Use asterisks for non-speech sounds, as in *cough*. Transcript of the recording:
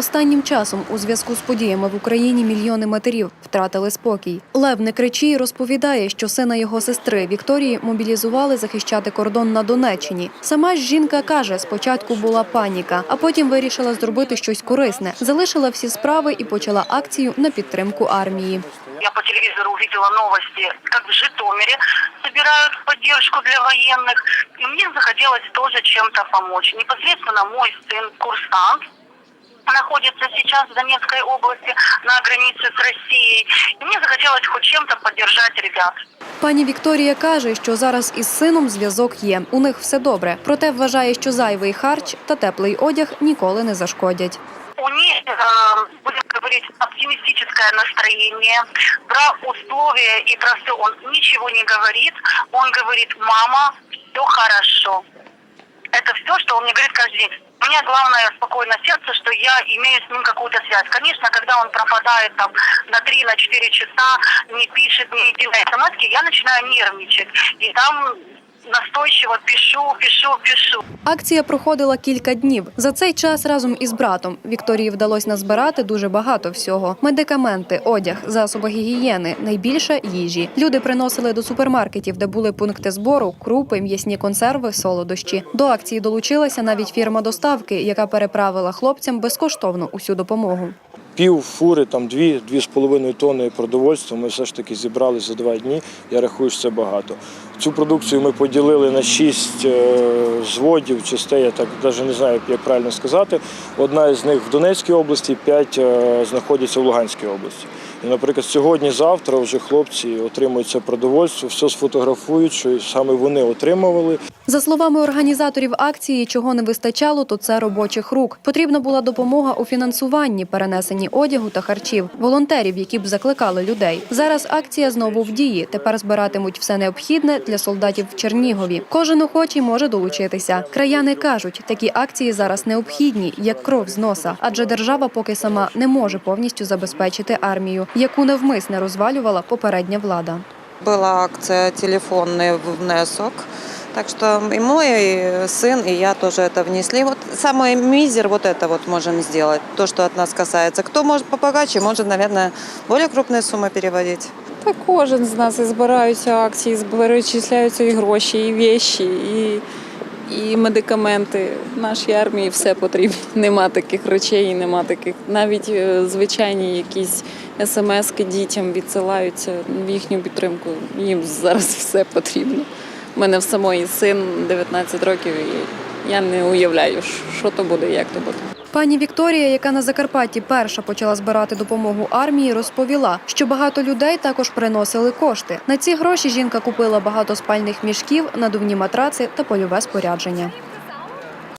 Останнім часом у зв'язку з подіями в Україні мільйони матерів втратили спокій. Лев Некричій розповідає, що сина його сестри Вікторії мобілізували захищати кордон на Донеччині. Сама ж жінка каже, спочатку була паніка, а потім вирішила зробити щось корисне. Залишила всі справи і почала акцію на підтримку армії. Я по телевизору увидела новости, как в Житомире собирают поддержку для военных. И мне захотелось тоже чем-то помочь. Непосредственно мой сын, курсант, находится сейчас в Донецкой области на границе с Россией. И мне захотелось хоть чем-то поддержать ребят. Пані Вікторія каже, що зараз із сином зв'язок є. У них все добре. Проте вважає, що зайвий харч та теплий одяг ніколи не зашкодять. У них, э, будем говорить, оптимистическое настроение. Про условия и про все он ничего не говорит. Он говорит, мама, все хорошо. Все, что он мне говорит каждый день. У меня главное спокойное сердце, что я имею с ним какую-то связь. Конечно, когда он пропадает там на 3-4 на часа, не пишет, не делает смс я начинаю нервничать. И там настойчиво пишу, пишу, пишу. Акція проходила кілька днів. За цей час разом із братом Вікторії вдалося назбирати дуже багато всього: медикаменти, одяг, засоби гігієни, найбільше їжі. Люди приносили до супермаркетів, де були пункти збору, крупи, м'ясні консерви, солодощі. До акції долучилася навіть фірма доставки, яка переправила хлопцям безкоштовно усю допомогу. Пів фури, там дві, дві з половиною тонни продовольства ми все ж таки зібрали за два дні. Я рахую, що це багато. Цю продукцію ми поділили на шість е, зводів, частей, я так навіть не знаю, як правильно сказати. Одна з них в Донецькій області, п'ять е, знаходяться в Луганській області. І, наприклад, сьогодні-завтра вже хлопці отримують це продовольство, все сфотографують, що саме вони отримували. За словами організаторів акції, чого не вистачало, то це робочих рук. Потрібна була допомога у фінансуванні, перенесенні одягу та харчів, волонтерів, які б закликали людей. Зараз акція знову в дії. Тепер збиратимуть все необхідне для солдатів в Чернігові. Кожен охочий може долучитися. Краяни кажуть, такі акції зараз необхідні, як кров з носа, адже держава поки сама не може повністю забезпечити армію, яку навмисне розвалювала попередня влада. Была акция «Телефонный внесок». Так что и мой и сын, и я тоже это внесли. Вот самый мизер вот это вот можем сделать, то, что от нас касается. Кто может побогаче, может, наверное, более крупные суммы переводить. Та кожен з нас і збираються акції, перечисляються і гроші, і віші, і, і медикаменти. В нашій армії все потрібно. *laughs* Нема таких речей, нема таких. Навіть е, звичайні якісь смски дітям відсилаються в їхню підтримку. Їм зараз *laughs* все потрібно. У мене в самої син 19 років, і я не уявляю, що то буде, як то буде. Пані Вікторія, яка на Закарпатті перша почала збирати допомогу армії, розповіла, що багато людей також приносили кошти. На ці гроші жінка купила багато спальних мішків, надувні матраци та польове спорядження.